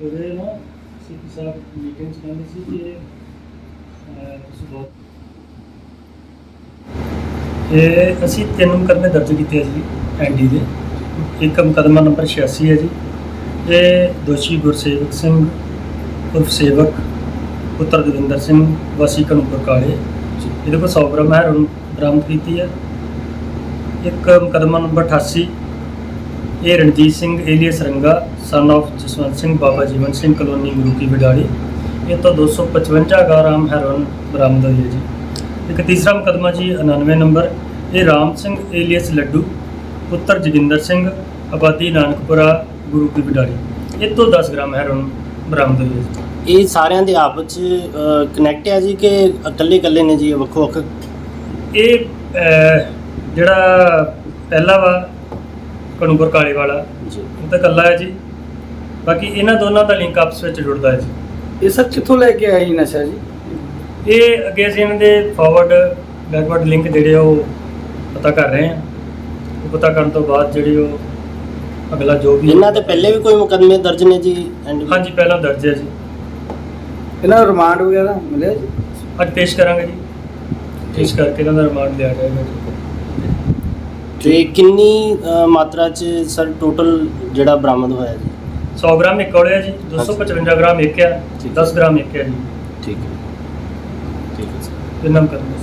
ਸਾਹਿਬ, meeting ਕਹਿੰਦੇ ਸੀ ਕਿ ਤੁਸੀਂ ਬਹੁਤ ਇਹ ਅਸੀਂ ਤਿੰਨ ਮੁਕੱਦਮੇ ਦਰਜ ਕੀਤੇ ਆ ਜੀ, ਐਨਡੀ ਦੇ। ਇੱਕ ਮੁਕੱਦਮਾ ਨੰਬਰ 86 ਹੈ ਜੀ। ਇਹ ਦੋਸ਼ੀ ਗੁਰਸੇਵਕ ਸਿੰਘ, ਉਰਫ ਸੇਵਕ, ਪੁੱਤਰ ਦਵਿੰਦਰ ਸਿੰਘ, ਵਾਸੀ ਕਨੂਪੁਰ ਕਾਲੇ ਇਹਦੇ ਕੋਲ 100 ਗ੍ਰਾਮ ਹੈਰੋਨ ਬਰਾਮਦ ਕੀਤੀ ਹੈ। ਇੱਕ ਮੁਕੱਦਮਾ ਨੰਬਰ 88 ਇਹ Ranjit Singh alias Ranga son of Jaswant Singh Baba Jiwan Singh colony Guru ki Wadali ਇਹ ਤੋਂ 255 ਗ੍ਰਾਮ ਹੈਰੋਨ ਬਰਾਮਦ ਹੋਈ ਹੈ ਜੀ। ਇੱਕ ਤੀਸਰਾ ਮੁਕੱਦਮਾ ਜੀ 99 ਨੰਬਰ। ਇਹ ਰਾਮ ਸਿੰਘ ਏਲੀਅਸ ਲੱਡੂ ਪੁੱਤਰ ਜੋਗਿੰਦਰ ਸਿੰਘ ਆਬਾਦੀ ਨਾਨਕਪੁਰਾ ਗੁਰੂ ਕੀ ਵਿਡਾਲੀ ਇਹ ਤੋਂ 10 ਗ੍ਰਾਮ ਹੈਰੋਨ ਬਰਾਮਦ ਹੋਈ ਹੈ ਜੀ। ਇਹ ਸਾਰਿਆਂ ਦੇ ਆਪਸ ਚ ਕਨੈਕਟ ਹੈ ਜੀ ਕਿ ਇਕੱਲੇ ਇਕੱਲੇ ਨੇ ਜੀ ਵੱਖੋ ਵੱਖ? ਇਹ ਜਿਹੜਾ ਪਹਿਲਾ ਵਾ ਕਨੂਪੁਰ ਕਾਲੇ ਵਾਲਾ ਜੀ। ਉਹ ਤਾਂ ਇਕੱਲਾ ਹੈ ਜੀ। ਬਾਕੀ ਇਹਨਾਂ ਦੋਨਾਂ ਦਾ ਲਿੰਕ ਆਪਸ ਵਿੱਚ ਜੁੜਦਾ ਹੈ ਜੀ। ਇਹ ਸਰ ਕਿੱਥੋਂ ਲੈ ਕੇ ਆਏ ਨਸ਼ਾ ਜੀ? ਇਹ ਅੱਗੇ ਅਸੀਂ ਇਹਨਾਂ ਦੇ ਫਾਰਵਰਡ ਬੈਕਵਰਡ ਲਿੰਕ ਜਿਹੜੇ ਆ ਉਹ ਪਤਾ ਕਰ ਰਹੇ ਹਾਂ। ਉਹ ਪਤਾ ਕਰਨ ਤੋਂ ਬਾਅਦ ਜਿਹੜੇ ਉਹ ਅਗਲਾ ਜੋ ਵੀ ਇਹਨਾਂ ਤੇ ਪਹਿਲੇ ਵੀ ਕੋਈ ਮੁਕੱਦਮੇ ਦਰਜ ਨੇ ਜੀ? ਐਂਡ ਹਾਂਜੀ ਪਹਿਲਾਂ ਦਰਜ ਹੈ ਜੀ। ਇਹਨਾਂ ਨੂੰ ਰਿਮਾਂਡ ਵਗੈਰਾ ਮਿਲਿਆ ਜੀ? ਅੱਜ ਪੇਸ਼ ਕਰਾਂਗੇ ਜੀ। ਪੇਸ਼ ਕਰਕੇ ਇਹਨਾਂ ਦਾ ਰਿਮਾਂਡ ਲਿਆ ਜਾਏਗਾ ਜੀ। ਤੇ ਕਿੰਨੀ ਅ, ਮਾਤਰਾ ਚ ਸਰ ਟੋਟਲ ਜਿਹੜਾ ਬਰਾਮਦ ਹੋਇਆ ਜੀ? 100 ਗ੍ਰਾਮ ਇੱਕ ਕੋਲੇ ਹੈ ਜੀ 255 ਗ੍ਰਾਮ ਇੱਕ ਹੈ ਠੀਕ। 10 ਗ੍ਰਾਮ ਇੱਕ ਹੈ ਜੀ। ਠੀਕ ਹੈ। ਠੀਕ ਹੈ ਸਰ। ਤਿੰਨਾਂ ਕਰਦੇ